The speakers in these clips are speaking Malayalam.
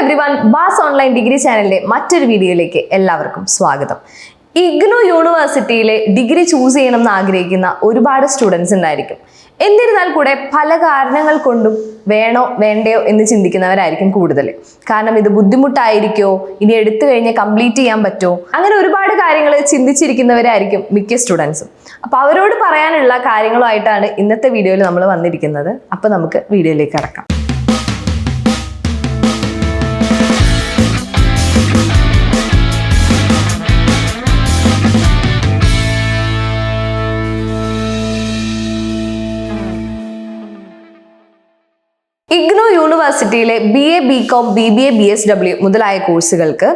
everyone ബാസ് ഓൺലൈൻ ഡിഗ്രി ചാനലിലെ മറ്റൊരു വീഡിയോയിലേക്ക് എല്ലാവർക്കും സ്വാഗതം. ഇഗ്നു യൂണിവേഴ്സിറ്റിയിലെ ഡിഗ്രി ചൂസ് ചെയ്യണം എന്ന് ആഗ്രഹിക്കുന്ന ഒരുപാട് സ്റ്റുഡൻസ് ഉണ്ടായിരിക്കും. എന്നിരുന്നാൽ കൂടെ പല കാരണങ്ങൾ കൊണ്ടും വേണോ വേണ്ടയോ എന്ന് ചിന്തിക്കുന്നവരായിരിക്കും കൂടുതൽ. കാരണം ഇത് ബുദ്ധിമുട്ടായിരിക്കോ? ഇനി എടുത്തു കഴിഞ്ഞാൽ കംപ്ലീറ്റ് ചെയ്യാൻ പറ്റുമോ? അങ്ങനെ ഒരുപാട് കാര്യങ്ങൾ ചിന്തിച്ചിരിക്കുന്നവരായിരിക്കും മിക്ക സ്റ്റുഡൻസും. അപ്പൊ അവരോട് പറയാനുള്ള കാര്യങ്ങളുമായിട്ടാണ് ഇന്നത്തെ വീഡിയോയിൽ നമ്മൾ വന്നിരിക്കുന്നത്. അപ്പൊ നമുക്ക് വീഡിയോയിലേക്ക് കടക്കാം. യൂണിവേഴ്സിറ്റിയിലെ B A B com B B A B S W മുതലായ കോഴ്സുകൾക്ക്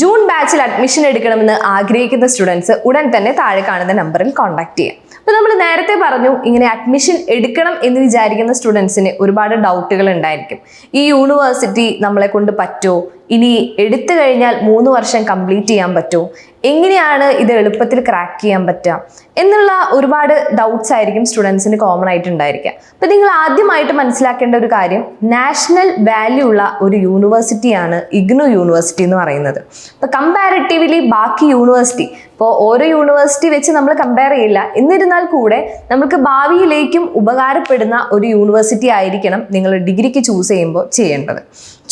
ജൂൺ ബാച്ചിൽ അഡ്മിഷൻ എടുക്കണമെന്ന് ആഗ്രഹിക്കുന്ന സ്റ്റുഡൻസ് ഉടൻ തന്നെ താഴെ കാണുന്ന നമ്പറിൽ കോൺടാക്ട് ചെയ്യാം. അപ്പോൾ നമ്മൾ നേരത്തെ പറഞ്ഞു ഇങ്ങനെ അഡ്മിഷൻ എടുക്കണം എന്ന് വിചാരിക്കുന്ന സ്റ്റുഡൻസിന് ഒരുപാട് ഡൗട്ടുകൾ ഉണ്ടായിരിക്കും. ഈ യൂണിവേഴ്സിറ്റി നമ്മളെ കൊണ്ട് പറ്റുമോ ഇനി എടുത്തു കഴിഞ്ഞാൽ മൂന്ന് വർഷം കംപ്ലീറ്റ് ചെയ്യാൻ പറ്റുമോ എങ്ങനെയാണ് ഇത് എളുപ്പത്തിൽ ക്രാക്ക് ചെയ്യാൻ പറ്റുക? എന്നുള്ള ഒരുപാട് ഡൗട്ട്സ് ആയിരിക്കും സ്റ്റുഡൻസിന് കോമൺ ആയിട്ട് ഉണ്ടായിരിക്കുക അപ്പം നിങ്ങൾ ആദ്യമായിട്ട് മനസ്സിലാക്കേണ്ട ഒരു കാര്യം നാഷണൽ വാല്യൂ ഉള്ള ഒരു യൂണിവേഴ്സിറ്റിയാണ് ഇഗ്നു യൂണിവേഴ്സിറ്റി എന്ന് പറയുന്നത്. അപ്പോൾ കമ്പാരിറ്റീവ്ലി ബാക്കി യൂണിവേഴ്സിറ്റി ഇപ്പോൾ ഓരോ യൂണിവേഴ്സിറ്റി വെച്ച് നമ്മൾ കമ്പയർ ചെയ്യില്ല. എന്നിരുന്നാൽ കൂടെ നമുക്ക് ഭാവിയിലേക്കും ഉപകാരപ്പെടുന്ന ഒരു യൂണിവേഴ്സിറ്റി ആയിരിക്കണം നിങ്ങൾ ഡിഗ്രിക്ക് ചൂസ് ചെയ്യുമ്പോൾ ചെയ്യേണ്ടത്.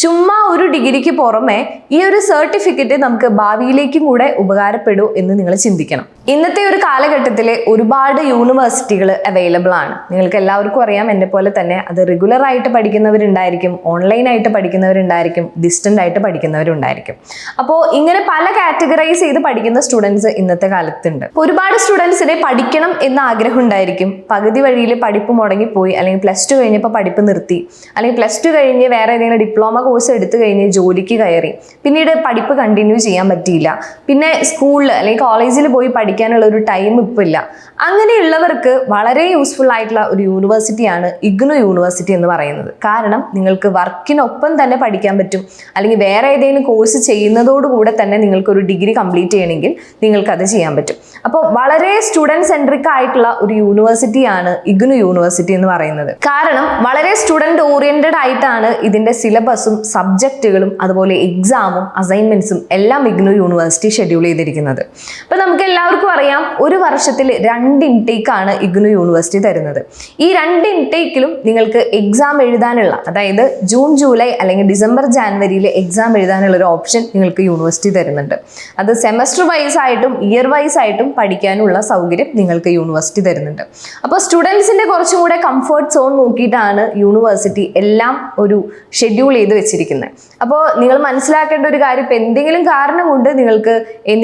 ചുമ്മാ ഒരു ഡിഗ്രിക്ക് പുറമെ ഈ ഒരു സർട്ടിഫിക്കറ്റ് നമുക്ക് ഭാവിയിലേക്കും കൂടെ ഉപകാരപ്പെടൂ എന്ന് നിങ്ങൾ ചിന്തിക്കണം. ഇന്നത്തെ ഒരു കാലഘട്ടത്തിൽ ഒരുപാട് യൂണിവേഴ്സിറ്റികൾ അവൈലബിൾ ആണ്. നിങ്ങൾക്ക് എല്ലാവർക്കും അറിയാം എന്നെ പോലെ തന്നെ അത് റെഗുലർ ആയിട്ട് പഠിക്കുന്നവരുണ്ടായിരിക്കും ഓൺലൈൻ ആയിട്ട് പഠിക്കുന്നവരുണ്ടായിരിക്കും ഡിസ്റ്റന്റ് ആയിട്ട് പഠിക്കുന്നവരുണ്ടായിരിക്കും. അപ്പോൾ ഇങ്ങനെ പല കാറ്റഗറൈസ് ചെയ്ത് പഠിക്കുന്ന സ്റ്റുഡൻസ് ഇന്നത്തെ കാലത്തുണ്ട്. ഒരുപാട് സ്റ്റുഡൻസിന് പഠിക്കണം എന്ന ആഗ്രഹം ഉണ്ടായിരിക്കും പകുതി വഴിയിൽ പഠിപ്പ് മുടങ്ങിപ്പോയി അല്ലെങ്കിൽ പ്ലസ് ടു കഴിഞ്ഞപ്പോൾ പഠിപ്പ് നിർത്തി അല്ലെങ്കിൽ പ്ലസ് ടു കഴിഞ്ഞ് വേറെ ഏതെങ്കിലും ഡിപ്ലോമ കോഴ്സ് എടുത്തു കഴിഞ്ഞ് ജോലിക്ക് കയറി. പിന്നീട് പഠിപ്പ് കണ്ടിന്യൂ ചെയ്യാൻ പറ്റിയില്ല. പിന്നെ സ്കൂളിൽ അല്ലെങ്കിൽ കോളേജിൽ പോയി പഠിക്കാനുള്ള ഒരു ടൈം ഇപ്പോൾ ഇല്ല. അങ്ങനെയുള്ളവർക്ക് വളരെ യൂസ്ഫുൾ ആയിട്ടുള്ള ഒരു യൂണിവേഴ്സിറ്റിയാണ് ഇഗ്നു യൂണിവേഴ്സിറ്റി എന്ന് പറയുന്നത്. കാരണം നിങ്ങൾക്ക് വർക്കിനൊപ്പം തന്നെ പഠിക്കാൻ പറ്റും. അല്ലെങ്കിൽ വേറെ ഏതെങ്കിലും കോഴ്സ് ചെയ്യുന്നതോടുകൂടെ തന്നെ നിങ്ങൾക്ക് ഒരു ഡിഗ്രി കംപ്ലീറ്റ് ചെയ്യണമെങ്കിൽ നിങ്ങൾക്ക് അത് ചെയ്യാൻ പറ്റും. അപ്പോൾ വളരെ സ്റ്റുഡന്റ് സെൻട്രിക് ആയിട്ടുള്ള ഒരു യൂണിവേഴ്സിറ്റിയാണ് ഇഗ്നു യൂണിവേഴ്സിറ്റി എന്ന് പറയുന്നത്. കാരണം വളരെ സ്റ്റുഡന്റ് ഓറിയന്റഡ് ആയിട്ടാണ് ഇതിന്റെ സിലബസും സബ്ജക്റ്റുകളും അതുപോലെ എക്സാമും അസൈൻമെന്റ്സും എല്ലാം ഇഗ്നു യൂണിവേഴ്സിറ്റി ഷെഡ്യൂൾ ചെയ്തിരിക്കുന്നത്. അപ്പോൾ നമുക്ക് എല്ലാവർക്കും അറിയാം ഒരു വർഷത്തിൽ രണ്ട് ഇൻടേക്ക് ആണ് ഇഗ്നു യൂണിവേഴ്സിറ്റി തരുന്നത്. ഈ രണ്ട് ഇൻടേക്കിലും നിങ്ങൾക്ക് എക്സാം എഴുതാനുള്ള അതായത് ജൂൺ ജൂലൈ അല്ലെങ്കിൽ ഡിസംബർ ജാനുവരിയിൽ എക്സാം എഴുതാനുള്ള ഒരു ഓപ്ഷൻ നിങ്ങൾക്ക് യൂണിവേഴ്സിറ്റി തരുന്നുണ്ട്. അത് സെമസ്റ്റർ വൈസ് ആയിട്ടും ഇയർ വൈസ് ആയിട്ടും പഠിക്കാനുള്ള സൗകര്യം നിങ്ങൾക്ക് യൂണിവേഴ്സിറ്റി തരുന്നുണ്ട്. അപ്പോൾ സ്റ്റുഡൻസിന്റെ കുറച്ചും കൂടെ കംഫർട്ട് സോൺ നോക്കിയിട്ടാണ് യൂണിവേഴ്സിറ്റി എല്ലാം ഒരു ഷെഡ്യൂൾ ചെയ്ത് വെച്ചിരിക്കുന്നത് അപ്പോൾ നിങ്ങൾ മനസ്സിലാക്കേണ്ട ഒരു കാര്യം ഇപ്പോൾ എന്തെങ്കിലും കാരണം കൊണ്ട് നിങ്ങൾക്ക്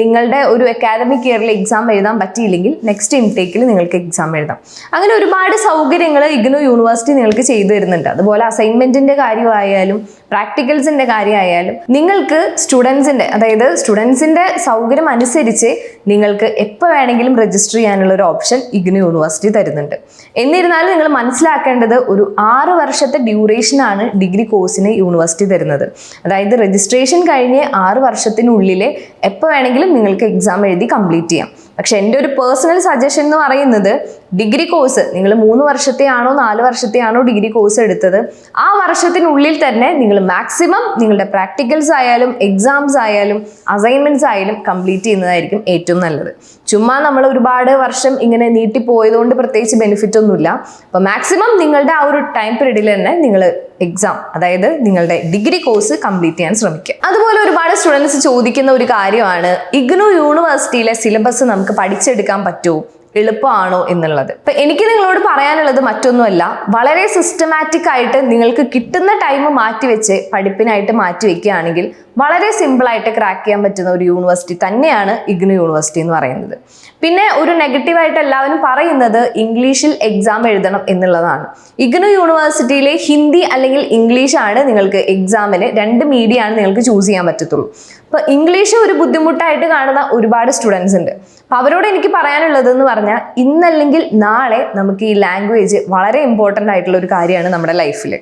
നിങ്ങളുടെ ഒരു അക്കാദമിക് ഇയറിൽ എക്സാം എഴുതാൻ പറ്റിയില്ലെങ്കിൽ നെക്സ്റ്റ് ഇൻടേക്കിൽ നിങ്ങൾക്ക് എക്സാം എഴുതാം. അങ്ങനെ ഒരുപാട് സൗകര്യങ്ങൾ ഇഗ്നു യൂണിവേഴ്സിറ്റി നിങ്ങൾക്ക് ചെയ്തു തരുന്നുണ്ട്. അതുപോലെ അസൈൻമെന്റിന്റെ കാര്യമായാലും പ്രാക്ടിക്കൽസിന്റെ കാര്യമായാലും നിങ്ങൾക്ക് സ്റ്റുഡൻസിന്റെ അതായത് സ്റ്റുഡൻസിന്റെ സൗകര്യം അനുസരിച്ച് നിങ്ങൾക്ക് എപ്പോൾ വേണമെങ്കിലും രജിസ്റ്റർ ചെയ്യാനുള്ള ഒരു ഓപ്ഷൻ ഇഗ്നു യൂണിവേഴ്സിറ്റി തരുന്നുണ്ട്. എന്നിരുന്നാലും നിങ്ങൾ മനസ്സിലാക്കേണ്ടത് ഒരു ആറ് വർഷത്തെ ഡ്യൂറേഷനാണ് ഡിഗ്രി കോഴ്സിന് യൂണിവേഴ്സിറ്റി തരുന്നത്. അതായത് രജിസ്ട്രേഷൻ കഴിഞ്ഞ് ആറ് വർഷത്തിനുള്ളിൽ എപ്പോൾ വേണമെങ്കിലും നിങ്ങൾക്ക് എക്സാം എഴുതി കംപ്ലീറ്റ് ചെയ്യാം. പക്ഷെ എന്റെ ഒരു പേഴ്സണൽ സജഷൻ എന്ന് പറയുന്നത് ഡിഗ്രി കോഴ്സ് നിങ്ങൾ മൂന്ന് വർഷത്തെയാണോ നാല് വർഷത്തെ ആണോ ഡിഗ്രി കോഴ്സ് എടുത്തത് ആ വർഷത്തിനുള്ളിൽ തന്നെ നിങ്ങൾ മാക്സിമം നിങ്ങളുടെ പ്രാക്ടിക്കൽസ് ആയാലും എക്സാംസ് ആയാലും അസൈൻമെന്റ്സ് ആയാലും കംപ്ലീറ്റ് ചെയ്യുന്നതായിരിക്കും ഏറ്റവും നല്ലത്. ചുമ്മാ നമ്മൾ ഒരുപാട് വർഷം ഇങ്ങനെ നീട്ടിപ്പോയതുകൊണ്ട് പ്രത്യേകിച്ച് ബെനിഫിറ്റ് ഒന്നുമില്ല. അപ്പോൾ മാക്സിമം നിങ്ങളുടെ ആ ഒരു ടൈം പീരീഡിൽ തന്നെ നിങ്ങൾ എക്സാം അതായത് നിങ്ങളുടെ ഡിഗ്രി കോഴ്സ് കംപ്ലീറ്റ് ചെയ്യാൻ ശ്രമിക്കുക. അതുപോലെ ഒരുപാട് സ്റ്റുഡൻസ് ചോദിക്കുന്ന ഒരു കാര്യമാണ്. ഇഗ്നു യൂണിവേഴ്സിറ്റിയിലെ സിലബസ് നമുക്ക് പഠിച്ചെടുക്കാൻ പറ്റുമോ എളുപ്പമാണോ എന്നുള്ളത്. ഇപ്പൊ എനിക്ക് നിങ്ങളോട് പറയാനുള്ളത് മറ്റൊന്നുമല്ല. വളരെ സിസ്റ്റമാറ്റിക് ആയിട്ട് നിങ്ങൾക്ക് കിട്ടുന്ന ടൈം മാറ്റിവെച്ച് പഠിപ്പിനായിട്ട് മാറ്റി വെക്കുകയാണെങ്കിൽ വളരെ സിമ്പിളായിട്ട് ക്രാക്ക് ചെയ്യാൻ പറ്റുന്ന ഒരു യൂണിവേഴ്സിറ്റി തന്നെയാണ് ഇഗ്നു യൂണിവേഴ്സിറ്റി എന്ന് പറയുന്നത്. പിന്നെ ഒരു നെഗറ്റീവായിട്ട് എല്ലാവരും പറയുന്നത് ഇംഗ്ലീഷിൽ എക്സാം എഴുതണം എന്നുള്ളതാണ്. ഇഗ്നു യൂണിവേഴ്സിറ്റിയിലെ ഹിന്ദി അല്ലെങ്കിൽ ഇംഗ്ലീഷ് ആണ് നിങ്ങൾക്ക് എക്സാമിന് രണ്ട് മീഡിയ ആണ് നിങ്ങൾക്ക് ചൂസ് ചെയ്യാൻ പറ്റത്തുള്ളൂ. അപ്പൊ ഇംഗ്ലീഷ് ഒരു ബുദ്ധിമുട്ടായിട്ട് കാണുന്ന ഒരുപാട് സ്റ്റുഡൻസ് ഉണ്ട്. അവരോട് എനിക്ക് പറയാനുള്ളത് എന്ന് പറഞ്ഞാൽ ഇന്നല്ലെങ്കിൽ നാളെ നമുക്ക് ഈ ലാംഗ്വേജ് വളരെ ഇമ്പോർട്ടന്റ് ആയിട്ടുള്ള ഒരു കാര്യമാണ് നമ്മുടെ ലൈഫിൽ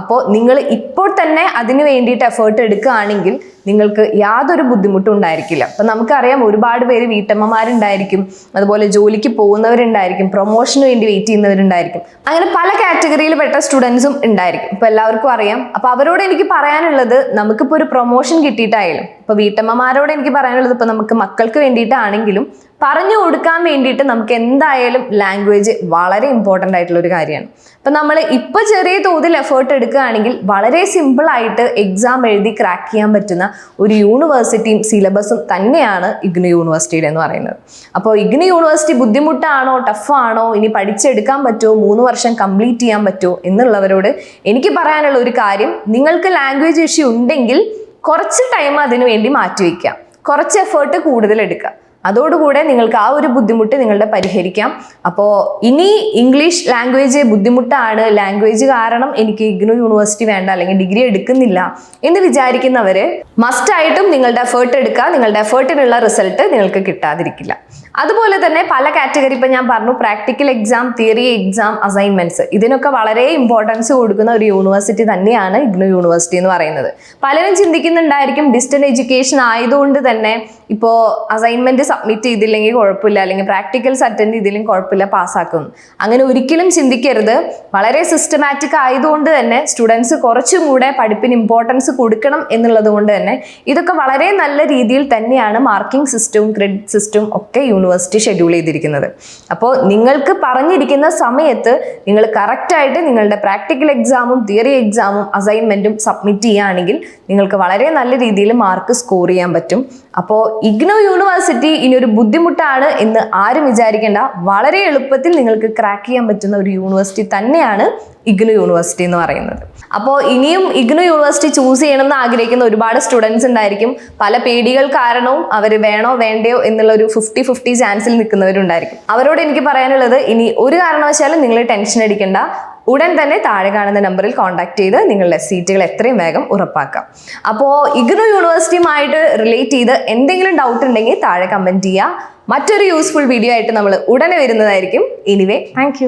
അപ്പോൾ നിങ്ങൾ ഇപ്പോൾ തന്നെ അതിന് വേണ്ടിയിട്ട് എഫേർട്ട് എടുക്കുകയാണെങ്കിൽ നിങ്ങൾക്ക് യാതൊരു ബുദ്ധിമുട്ടും ഉണ്ടായിരിക്കില്ല. അപ്പം നമുക്കറിയാം ഒരുപാട് പേര് വീട്ടമ്മമാരുണ്ടായിരിക്കും അതുപോലെ ജോലിക്ക് പോകുന്നവരുണ്ടായിരിക്കും പ്രൊമോഷന് വേണ്ടി വെയിറ്റ് ചെയ്യുന്നവരുണ്ടായിരിക്കും. അങ്ങനെ പല കാറ്റഗറിയിൽ പെട്ട സ്റ്റുഡൻസും ഉണ്ടായിരിക്കും. ഇപ്പം എല്ലാവർക്കും അറിയാം. അപ്പം അവരോട് എനിക്ക് പറയാനുള്ളത് നമുക്കിപ്പോൾ ഒരു പ്രൊമോഷൻ കിട്ടിയിട്ടായാലും ഇപ്പോൾ വീട്ടമ്മമാരോട് എനിക്ക് പറയാനുള്ളത് ഇപ്പോൾ നമുക്ക് മക്കൾക്ക് വേണ്ടിയിട്ടാണെങ്കിലും പറഞ്ഞു കൊടുക്കാൻ വേണ്ടിയിട്ട് നമുക്ക് എന്തായാലും ലാംഗ്വേജ് വളരെ ഇമ്പോർട്ടന്റ് ആയിട്ടുള്ള ഒരു കാര്യമാണ്. അപ്പം നമ്മൾ ഇപ്പോൾ ചെറിയ തോതിൽ എഫേർട്ട് എടുക്കുകയാണെങ്കിൽ വളരെ സിമ്പിളായിട്ട് എക്സാം എഴുതി ക്രാക്ക് ചെയ്യാൻ പറ്റുന്ന ഒരു യൂണിവേഴ്സിറ്റിയും സിലബസും തന്നെയാണ് ഇഗ്നു യൂണിവേഴ്സിറ്റിയുടെ എന്ന് പറയുന്നത്. അപ്പോൾ ഇഗ്നു യൂണിവേഴ്സിറ്റി ബുദ്ധിമുട്ടാണോ ടഫാണോ ഇനി പഠിച്ചെടുക്കാൻ പറ്റുമോ മൂന്ന് വർഷം കംപ്ലീറ്റ് ചെയ്യാൻ പറ്റുമോ എന്നുള്ളവരോട് എനിക്ക് പറയാനുള്ള ഒരു കാര്യം നിങ്ങൾക്ക് ലാംഗ്വേജ് ഇഷ്യൂ ഉണ്ടെങ്കിൽ കുറച്ച് ടൈം അതിനു വേണ്ടി മാറ്റിവെക്കാം കുറച്ച് എഫേർട്ട് കൂടുതൽ എടുക്കുക. അതോടുകൂടെ നിങ്ങൾക്ക് ആ ഒരു ബുദ്ധിമുട്ട് നിങ്ങളുടെ പരിഹരിക്കാം. അപ്പോൾ ഇനി ഇംഗ്ലീഷ് ലാംഗ്വേജ് ബുദ്ധിമുട്ടാണ്. ലാംഗ്വേജ് കാരണം എനിക്ക് ഇഗ്നു യൂണിവേഴ്സിറ്റി വേണ്ട അല്ലെങ്കിൽ ഡിഗ്രി എടുക്കുന്നില്ല എന്ന് വിചാരിക്കുന്നവർ മസ്റ്റായിട്ടും നിങ്ങളുടെ എഫേർട്ട് എടുക്കുക. നിങ്ങളുടെ എഫേർട്ടിനുള്ള റിസൾട്ട് നിങ്ങൾക്ക് കിട്ടാതിരിക്കില്ല. അതുപോലെ തന്നെ പല കാറ്റഗറി ഇപ്പം ഞാൻ പറഞ്ഞു practical exam theory exam assignments ഇതിനൊക്കെ വളരെ ഇമ്പോർട്ടൻസ് കൊടുക്കുന്ന ഒരു യൂണിവേഴ്സിറ്റി തന്നെയാണ് ഇഗ്നു യൂണിവേഴ്സിറ്റി എന്ന് പറയുന്നത്. പലരും ചിന്തിക്കുന്നുണ്ടായിരിക്കും ഡിസ്റ്റന്റ് എഡ്യൂക്കേഷൻ ആയതുകൊണ്ട് തന്നെ ഇപ്പോൾ അസൈൻമെന്റ് സബ്മിറ്റ് ചെയ്തില്ലെങ്കിൽ കുഴപ്പമില്ല അല്ലെങ്കിൽ പ്രാക്ടിക്കൽസ് അറ്റൻഡ് ചെയ്തില്ലെങ്കിൽ കുഴപ്പമില്ല പാസ്സാക്കും അങ്ങനെ ഒരിക്കലും ചിന്തിക്കരുത്. വളരെ സിസ്റ്റമാറ്റിക് ആയതുകൊണ്ട് തന്നെ സ്റ്റുഡൻസ് കുറച്ചും കൂടെ പഠിപ്പിന് ഇമ്പോർട്ടൻസ് കൊടുക്കണം എന്നുള്ളത് കൊണ്ട് തന്നെ ഇതൊക്കെ വളരെ നല്ല രീതിയിൽ തന്നെയാണ് മാർക്കിംഗ് സിസ്റ്റവും ക്രെഡിറ്റ് സിസ്റ്റവും ഒക്കെ യൂണിവേഴ്സിറ്റി ഷെഡ്യൂൾ ചെയ്തിരിക്കുന്നത്. അപ്പോൾ നിങ്ങൾക്ക് പറഞ്ഞിരിക്കുന്ന സമയത്ത് നിങ്ങൾ കറക്റ്റായിട്ട് നിങ്ങളുടെ പ്രാക്ടിക്കൽ എക്സാമും തിയറി എക്സാമും അസൈൻമെന്റും സബ്മിറ്റ് ചെയ്യുകയാണെങ്കിൽ നിങ്ങൾക്ക് വളരെ നല്ല രീതിയിൽ മാർക്ക് സ്കോർ ചെയ്യാൻ പറ്റും. അപ്പോൾ ഇഗ്നോ യൂണിവേഴ്സിറ്റി ഇനി ഒരു ബുദ്ധിമുട്ടാണ് എന്ന് ആരും വിചാരിക്കേണ്ട. വളരെ എളുപ്പത്തിൽ നിങ്ങൾക്ക് ക്രാക്ക് ചെയ്യാൻ പറ്റുന്ന ഒരു യൂണിവേഴ്സിറ്റി തന്നെയാണ് ഇഗ്നു യൂണിവേഴ്സിറ്റി എന്ന് പറയുന്നത്. അപ്പോൾ ഇനിയും ഇഗ്നു യൂണിവേഴ്സിറ്റി ചൂസ് ചെയ്യണമെന്ന് ആഗ്രഹിക്കുന്ന ഒരുപാട് സ്റ്റുഡൻസ് ഉണ്ടായിരിക്കും. പല പേടികൾ കാരണവും അവർ വേണോ വേണ്ടയോ എന്നുള്ള ഒരു ഫിഫ്റ്റി ഫിഫ്റ്റി ചാൻസിൽ നിൽക്കുന്നവരുണ്ടായിരിക്കും. അവരോട് എനിക്ക് പറയാനുള്ളത് ഇനി ഒരു കാരണവശാലും നിങ്ങൾ ടെൻഷൻ അടിക്കേണ്ട. ഉടൻ തന്നെ താഴെ കാണുന്ന നമ്പറിൽ കോൺടാക്ട് ചെയ്ത് നിങ്ങളുടെ സീറ്റുകൾ എത്രയും വേഗം ഉറപ്പാക്കാം. അപ്പോൾ ഇഗ്നു യൂണിവേഴ്സിറ്റിയുമായിട്ട് റിലേറ്റ് ചെയ്ത് എന്തെങ്കിലും ഡൗട്ട് ഉണ്ടെങ്കിൽ താഴെ കമന്റ് ചെയ്യുക മറ്റൊരു യൂസ്ഫുൾ വീഡിയോ ആയിട്ട് നമ്മൾ ഉടനെ വരുന്നതായിരിക്കും. Anyway thank